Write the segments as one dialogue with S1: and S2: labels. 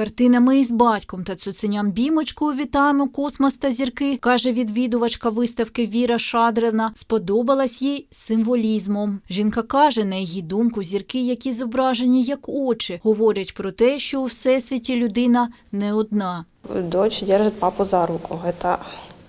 S1: Картинами із батьком та цуценям бімочкою вітаємо космос та зірки, каже відвідувачка виставки Віра Шадрина. Сподобалась їй символізмом. Жінка каже, на її думку, зірки, які зображені як очі, говорять про те, що у всесвіті людина не одна.
S2: Дочь держит папу за руку. Это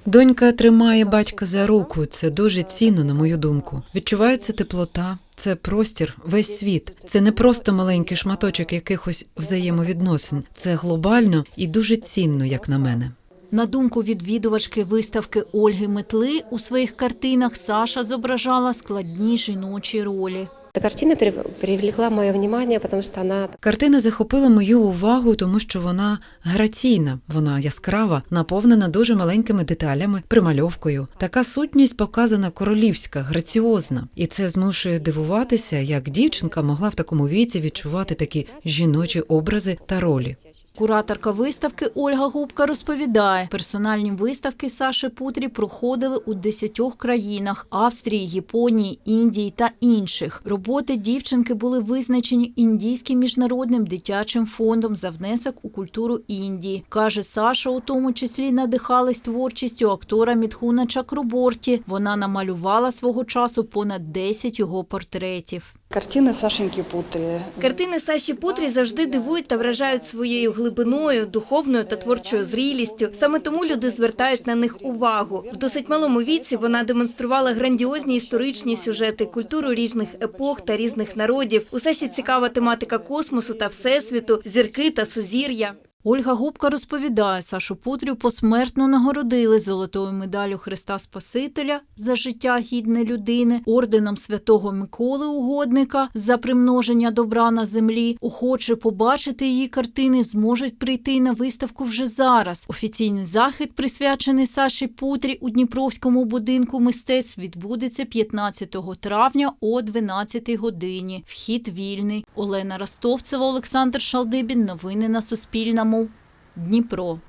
S3: Донька тримає батька за руку. Це дуже цінно, на мою думку. Відчувається теплота. Це простір, весь світ. Це не просто маленький шматочок якихось взаємовідносин. Це глобально і дуже цінно, як на мене.
S1: На думку відвідувачки виставки Ольги Метли, у своїх картинах Саша зображала складні жіночі ролі.
S4: Эта картина привлекла моє внимание, тому що вона...
S3: Картина захопила мою увагу, тому що вона граційна, вона яскрава, наповнена дуже маленькими деталями, примальовкою. Така сутність показана королівська, граціозна, і це змушує дивуватися, як дівчинка могла в такому віці відчувати такі жіночі образи та ролі.
S1: Кураторка виставки Ольга Губка розповідає, персональні виставки Саші Путрі проходили у 10 країнах – Австрії, Японії, Індії та інших. Роботи дівчинки були визначені Індійським міжнародним дитячим фондом за внесок у культуру Індії. Каже, Саша у тому числі надихалась творчістю актора Мітхуна Чакраборті. Вона намалювала свого часу понад 10 його портретів.
S5: Картины Сашеньки Путри.
S6: Картини Саші Путрі завжди дивують та вражають своєю глибиною, духовною та творчою зрілістю. Саме тому люди звертають на них увагу. В досить малому віці вона демонструвала грандіозні історичні сюжети, культуру різних епох та різних народів. У Саші цікава тематика космосу та всесвіту, зірки та сузір'я.
S1: Ольга Губка розповідає, Сашу Путрю посмертно нагородили золотою медаллю Христа Спасителя за життя гідне людини, орденом святого Миколи Угодника за примноження добра на землі. Охоче побачити її картини зможуть прийти на виставку вже зараз. Офіційний захід, присвячений Саші Путрі у Дніпровському будинку мистецтв, відбудеться 15 травня о 12 годині. Вхід вільний. Олена Ростовцева, Олександр Шалдибін. Новини на Суспільному. Дніпро.